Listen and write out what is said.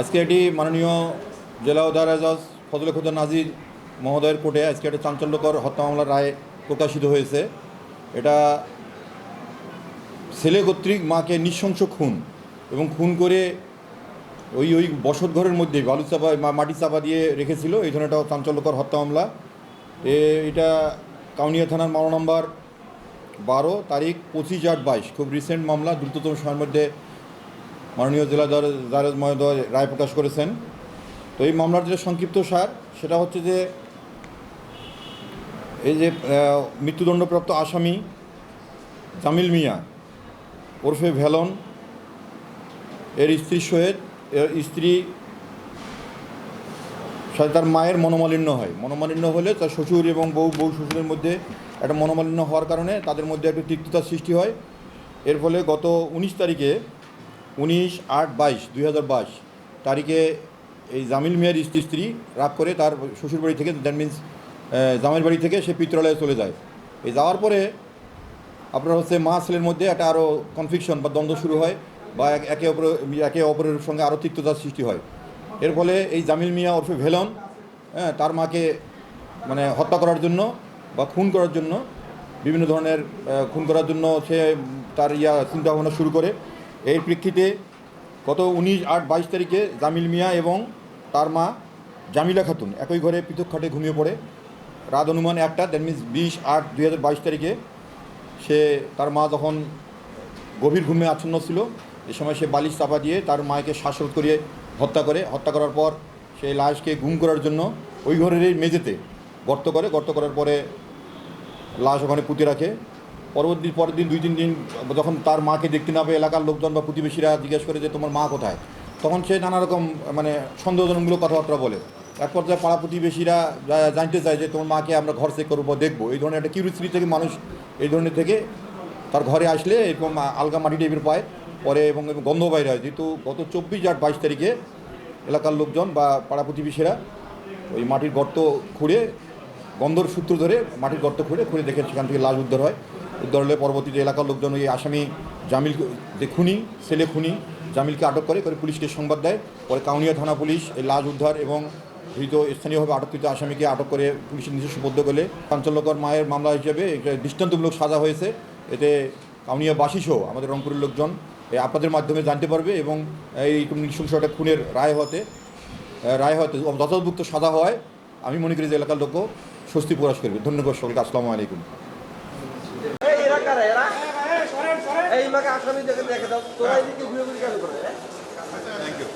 আজকে এটি মাননীয় জেলা উদারাজাজ ফজলে খুদা নাজির মহোদয়ের কোর্টে আজকে একটা চাঞ্চল্যকর হত্যা মামলার রায় প্রকাশিত হয়েছে। এটা ছেলে কর্তৃক মাকে নৃশংস খুন এবং খুন করে ওই ওই বসত ঘরের মধ্যে বালু চাপা মাটি চাপা দিয়ে রেখেছিল, এই ধরনের একটা চাঞ্চল্যকর হত্যা মামলা। এ, এটা কাউনিয়া থানার মামলা নম্বর বারো, তারিখ পঁচিশ আট বাইশ, খুব রিসেন্ট মামলা, দ্রুততম সময়ের মধ্যে মাননীয় জেলা জারেজ মহোদয় রায় প্রকাশ করেছেন। তো এই মামলার যে সংক্ষিপ্ত সার, সেটা হচ্ছে যে, এই যে মৃত্যুদণ্ডপ্রাপ্ত আসামি জামিল মিয়া ওরফে ভেলন, এর স্ত্রী সহিত এর স্ত্রী সাথে তার মায়ের মনোমালিন্য হয়। মনোমালিন্য হলে তার শ্বশুর এবং বউ বউ শ্বশুরের মধ্যে একটা মনোমালিন্য হওয়ার কারণে তাদের মধ্যে একটা তিক্ততার সৃষ্টি হয়। এর ফলে গত উনিশ তারিখে উনিশ আট বাইশ দুই হাজার বাইশ। তারিখে এই জামিল মিয়ার স্ত্রী স্ত্রী রাগ করে তার শ্বশুর বাড়ি থেকে দ্যাট মিন্স জামাইয়ের বাড়ি থেকে সে পিত্রালয়ে চলে যায়। এই যাওয়ার পরে আপনার হচ্ছে মা ছেলের মধ্যে একটা আরও কনফ্লিকশন বা দ্বন্দ্ব শুরু হয় বা একে অপর, একে অপরের সঙ্গে আরও তিক্ততার সৃষ্টি হয়। এর ফলে এই জামিল মিয়া ওরফে ভেলন হ্যাঁ তার মাকে মানে হত্যা করার জন্য বা খুন করার জন্য বিভিন্ন ধরনের খুন করার জন্য সে তার ইয়া, চিন্তাভাবনা শুরু করে। এর প্রেক্ষিতে গত উনিশ আট বাইশ তারিখে জামিল মিয়া এবং তার মা জামিলা খাতুন একই ঘরে পৃথক খাটে ঘুমিয়ে পড়ে। রাত অনুমান একটা দ্যাট মিনস বিশ আট দুই হাজার বাইশ তারিখে সে, তার মা যখন গভীর ঘুমে আচ্ছন্ন ছিল, এ সময় সে বালিশ চাপা দিয়ে তার মাকে শ্বাসরোধ করিয়ে হত্যা করে। হত্যা করার পর সেই লাশকে গুম করার জন্য ওই ঘরের মেঝেতে গর্ত করে। গর্ত করার পরে লাশ ওখানে পুঁতে রাখে। পরবর্তী পরের দিন, দুই, তিন দিন, যখন তার মাকে দেখতে না পেয়ে এলাকার লোকজন বা প্রতিবেশীরা জিজ্ঞেস করে যে তোমার মা কোথায়, তখন সে নানা রকম মানে সন্দেহজনকমূলক কথাবার্তা বলে। এক পর্যায়ে পাড়া প্রতিবেশীরা জানতে চায় যে তোমার মাকে আমরা ঘর চেক করব দেখব, এই ধরনের একটা কিউরিয়াসিটি থেকে মানুষ এই ধরনের থেকে তার ঘরে আসলে এরকম আলগা মাটি টাইপের পায়, পরে এবং গন্ধ বাইরে হয়। যেহেতু গত চব্বিশ আট বাইশ তারিখে এলাকার লোকজন বা পাড়া প্রতিবেশীরা ওই মাটির গর্ত খুঁড়ে, গন্ধর সূত্র ধরে মাটির গর্ত খুঁড়ে খুঁড়ে দেখে সেখান থেকে লাশ উদ্ধার হয়। উদ্ধার হলে পরবর্তীতে এলাকার লোকজন ওই আসামি জামিল যে খুনি ছেলে খুনি জামিলকে আটক করে করে পুলিশকে সংবাদ দেয়। পরে কাউনিয়া থানা পুলিশ এই লাশ উদ্ধার এবং ধৃত স্থানীয়ভাবে আটককৃত আসামিকে আটক করে পুলিশের নিচে সুপদ্ধ করলে চাঞ্চল্যকর মায়ের মামলা হিসেবে দৃষ্টান্তমূলক সাজা হয়েছে। এতে কাউনিয়াবাসী সহ আমাদের রংপুরের লোকজন আপনাদের মাধ্যমে জানতে পারবে এবং এই নৃশংস একটা খুনের রায় হতে রায় হতে যথাযথ সাজা হয় আমি মনে করি যে এলাকার লোকও স্বস্তি প্রকাশ করবে। ধন্যবাদ সকলকে। আসসালামু আলাইকুম। কারা এরা হ্যাঁ, হ্যাঁ, এই মাকে আসামি দেখে দেখে দাও। তোরা এদিকে ঘুরে ঘুরে কেন করে থ্যাংক ইউ